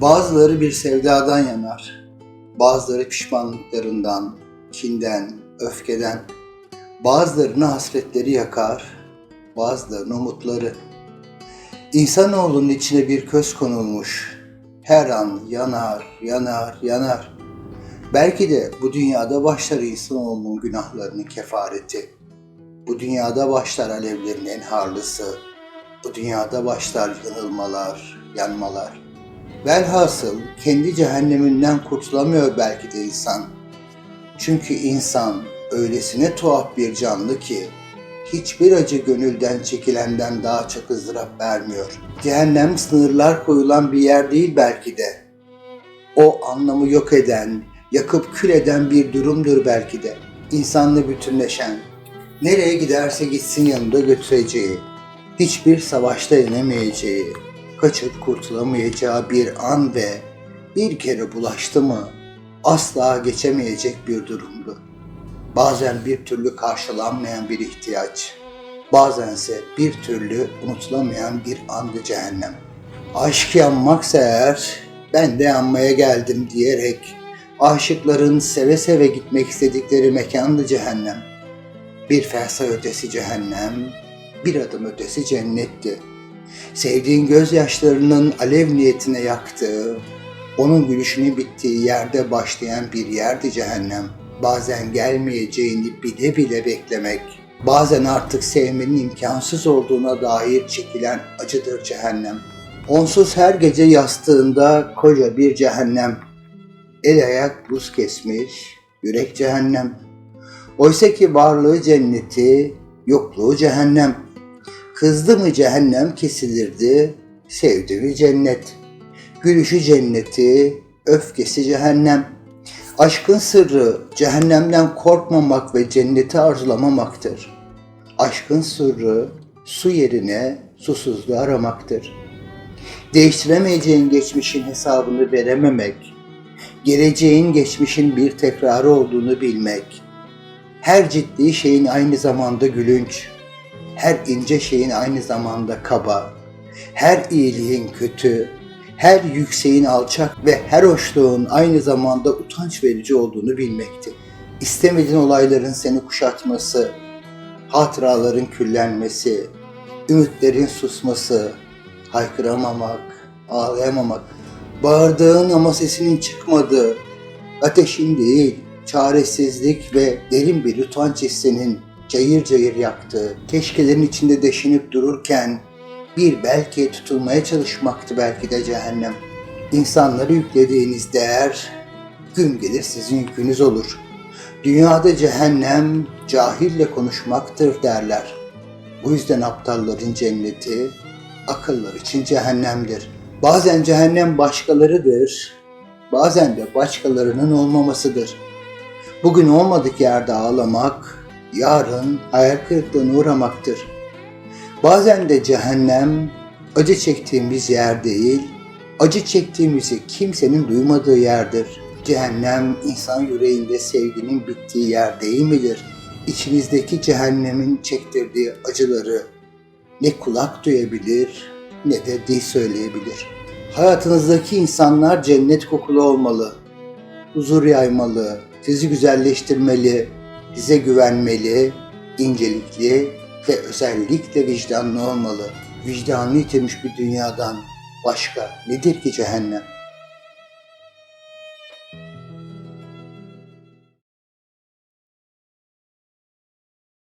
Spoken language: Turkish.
Bazıları bir sevdadan yanar. Bazıları pişmanlıklarından, kinden, öfkeden. Bazılarını hasretleri yakar, bazılarını umutları. İnsanoğlunun içine bir köz konulmuş. Her an yanar, yanar, yanar. Belki de bu dünyada başlar insanoğlunun günahlarının kefareti. Bu dünyada başlar alevlerin en harlısı. Bu dünyada başlar yanılmalar, yanmalar. Velhasıl kendi cehenneminden kurtulamıyor belki de insan. Çünkü insan öylesine tuhaf bir canlı ki hiçbir acı gönülden çekilenden daha çok ızdırap vermiyor. Cehennem sınırlar koyulan bir yer değil belki de. O anlamı yok eden, yakıp kül eden bir durumdur belki de. İnsanla bütünleşen, nereye giderse gitsin yanında götüreceği, hiçbir savaşta yenemeyeceği, kaçıp kurtulamayacağı bir an ve bir kere bulaştı mı asla geçemeyecek bir durumdu. Bazen bir türlü karşılanmayan bir ihtiyaç, bazense bir türlü unutulamayan bir andı cehennem. Aşk yanmaksa eğer ben de yanmaya geldim diyerek aşıkların seve seve gitmek istedikleri mekandı cehennem. Bir fersah ötesi cehennem, bir adım ötesi cennetti. Sevdiğin gözyaşlarının alev niyetine yaktığı, onun gülüşünün bittiği yerde başlayan bir yerdi cehennem. Bazen gelmeyeceğini bile bile beklemek, bazen artık sevmenin imkansız olduğuna dair çekilen acıdır cehennem. Onsuz her gece yastığında koca bir cehennem. El ayak buz kesmiş, yürek cehennem. Oysa ki varlığı cenneti, yokluğu cehennem. Kızdı mı cehennem kesilirdi, sevdi mi cennet. Gülüşü cenneti, öfkesi cehennem. Aşkın sırrı cehennemden korkmamak ve cenneti arzulamamaktır. Aşkın sırrı su yerine susuzluğu aramaktır. Değiştiremeyeceğin geçmişin hesabını verememek, geleceğin geçmişin bir tekrarı olduğunu bilmek, her ciddi şeyin aynı zamanda gülünç, her ince şeyin aynı zamanda kaba, her iyiliğin kötü, her yükseğin alçak ve her hoşluğun aynı zamanda utanç verici olduğunu bilmekti. İstemediğin olayların seni kuşatması, hatıraların küllenmesi, ümitlerin susması, haykıramamak, ağlayamamak, bağırdığın ama sesinin çıkmadığı, ateşin değil, çaresizlik ve derin bir utanç hissinin cayır cayır yaktığı, keşkelerin içinde deşinip dururken bir belki tutulmaya çalışmaktı belki de cehennem. İnsanları yüklediğiniz değer gün gelir sizin yükünüz olur. Dünyada cehennem cahille konuşmaktır derler. Bu yüzden aptalların cenneti akıllar için cehennemdir. Bazen cehennem başkalarıdır, bazen de başkalarının olmamasıdır. Bugün olmadık yerde ağlamak, yarın hayal kırıklığına uğramaktır. Bazen de cehennem acı çektiğimiz yer değil, acı çektiğimizi kimsenin duymadığı yerdir. Cehennem insan yüreğinde sevginin bittiği yer değil midir? İçinizdeki cehennemin çektirdiği acıları ne kulak duyabilir ne de dil söyleyebilir. Hayatınızdaki insanlar cennet kokulu olmalı. Huzur yaymalı, sizi güzelleştirmeli, size güvenmeli, incelikli ve özellikle vicdanlı olmalı. Vicdanını yitirmiş bir dünyadan başka nedir ki cehennem?